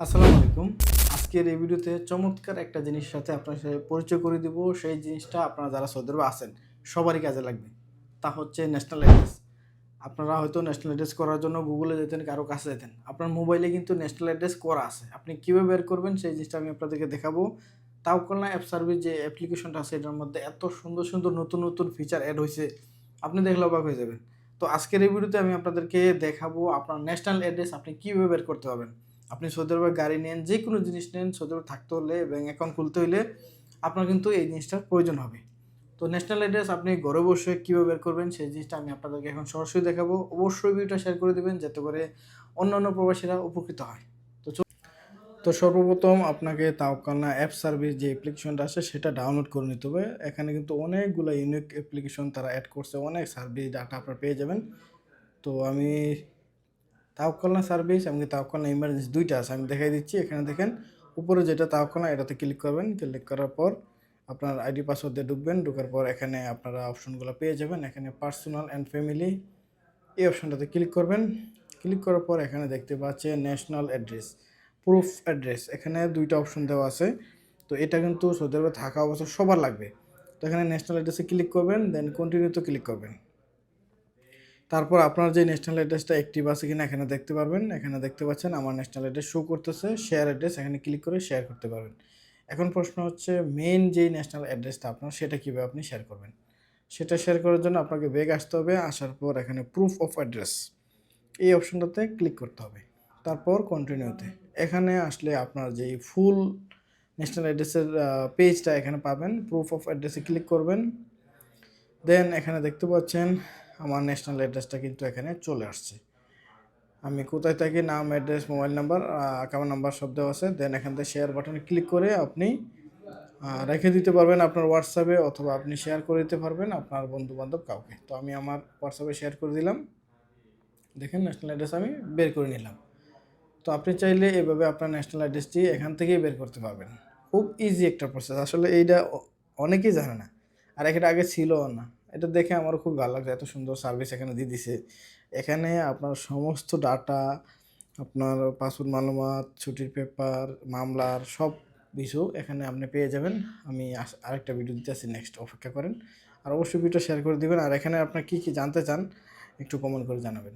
আসসালামু আলাইকুম। আজকের এই ভিডিওতে চমৎকার একটা জিনিস সাথে আপনার সাথে পরিচয় করে দিব। সেই জিনিসটা আপনারা যারা সৌদি আছেন, সবারই কাজে লাগবে। তা হচ্ছে ন্যাশনাল অ্যাড্রেস আপনারা হয়তো ন্যাশনাল অ্যাড্রেস করার জন্য গুগলে যেতেন, কারও কাছে যেতেন। আপনার মোবাইলে কিন্তু ন্যাশনাল অ্যাড্রেস করা আছে। আপনি কীভাবে বের করবেন, সেই জিনিসটা আমি আপনাদেরকে দেখাবো। তাও কল্যাণ অ্যাপ সার্ভিস যে অ্যাপ্লিকেশনটা আছে, এটার মধ্যে এত সুন্দর সুন্দর নতুন নতুন ফিচার অ্যাড হয়েছে। আপনি দেখলে অবাক হয়ে যাবেন। তো আজকের এই ভিডিওতে আমি আপনাদেরকে দেখাবো আপনার ন্যাশনাল অ্যাড্রেস আপনি কীভাবে বের করতে পারবেন। আপনি সৌদি গাড়ি নেন যে কোনো জিনিস নেন, সৌদি আরবে থাকতে হলে ব্যাঙ্ক অ্যাকাউন্ট খুলতে হলে আপনার কিন্তু এই জিনিসটার প্রয়োজন হবে। তো ন্যাশনাল অ্যাড্রেস আপনি ঘরে বসে কীভাবে বের করবেন, সেই জিনিসটা আমি আপনাদেরকে এখন সরাসরি দেখাবো। অবশ্যই ভিডিওটা শেয়ার করে দেবেন, যাতে করে অন্যান্য প্রবাসীরা উপকৃত হয়। তো তো সর্বপ্রথম আপনাকে তাওকানা অ্যাপ সার্ভিস যে অ্যাপ্লিকেশনটা আছে, সেটা ডাউনলোড করে নিতে হবে। এখানে কিন্তু অনেকগুলো ইউনিক অ্যাপ্লিকেশন তারা অ্যাড করছে, অনেক সার্ভিস ডাটা আপনারা পেয়ে যাবেন। তো আমি তাওকালনা সার্ভিস এমনকি তাওকালনা ইমার্জেন্সি দুইটা আছে। আমি দেখাই দিচ্ছি, এখানে দেখেন, উপরে যেটা তাওকালনা এটাতে ক্লিক করবেন, ক্লিক করার পর আপনার আইডি পাসওয়ার্ড দিয়ে ঢুকবেন, ঢোকার পর এখানে আপনারা অপশনগুলো পেয়ে যাবেন। এখানে পার্সোনাল অ্যান্ড ফ্যামিলি, এই অপশনটাতে ক্লিক করবেন। ক্লিক করার পর এখানে দেখতে পাচ্ছেন ন্যাশনাল অ্যাড্রেস, প্রুফ অ্যাড্রেস, এখানে দুইটা অপশন দেওয়া আছে। তো এটা কিন্তু সৌদি আরবে থাকা অবস্থা সবার লাগবে। তো এখানে ন্যাশনাল অ্যাড্রেসে ক্লিক করবেন, দেন কন্টিনিউতে ক্লিক করবেন। তারপর আপনার যে ন্যাশনাল অ্যাড্রেসটা অ্যাক্টিভ আছে কিনা এখানে দেখতে পারবেন। এখানে দেখতে পাচ্ছেন আমার ন্যাশনাল অ্যাড্রেস শো করতেছে। শেয়ার অ্যাড্রেস এখানে ক্লিক করে শেয়ার করতে পারবেন। এখন প্রশ্ন হচ্ছে মেইন যেই ন্যাশনাল অ্যাড্রেসটা আপনার, সেটা কীভাবে আপনি শেয়ার করবেন? সেটা শেয়ার করার জন্য আপনাকে বেগ আসতে হবে। আসার পর এখানে প্রুফ অফ অ্যাড্রেস এই অপশনটাতে ক্লিক করতে হবে। তারপর কন্টিনিউতে এখানে আসলে আপনার যেই ফুল ন্যাশনাল অ্যাড্রেসের পেজটা এখানে পাবেন। প্রুফ অফ অ্যাড্রেসে ক্লিক করবেন। দেন এখানে দেখতে পাচ্ছেন আমার ন্যাশনাল অ্যাড্রেসটা কিন্তু এখানে চলে আসছে। আমি কোথায় থাকি, নাম address mobile number account number সব দেওয়া আছে। দেন এখান থেকে শেয়ার বাটনে ক্লিক করে আপনি রেখে দিতে পারবেন আপনার হোয়াটসঅ্যাপে অথবা আপনি শেয়ার করে দিতে পারবেন আপনার বন্ধু বান্ধব কাউকে। তো আমি আমার হোয়াটসঅ্যাপে শেয়ার করে দিলাম। দেখেন ন্যাশনাল অ্যাড্রেস আমি বের করে নিলাম। তো আপনি চাইলে এভাবে আপনার ন্যাশনাল অ্যাড্রেসটি এখান থেকেই বের করতে পারবেন। খুব ইজি একটা প্রসেস আসলে এইটা অনেকেই জানে না। আর এটা আগে ছিল না। এটা দেখে আমার খুব ভালো লাগছে, এত সুন্দর সার্ভিস এখানে দিয়ে দিছে। এখানে আপনার সমস্ত ডাটা আপনার পাসপোর্ট মালুমাত, ছুটির পেপার মামলার সব কিছু এখানে আপনি পেয়ে যাবেন। আমি আরেকটা ভিডিও দিতে আসি নেক্সট অপেক্ষা করেন। আর অবশ্যই ভিডিও শেয়ার করে দেবেন। আর এখানে আপনার কী কী জানতে চান, একটু কমেন্ট করে জানাবেন।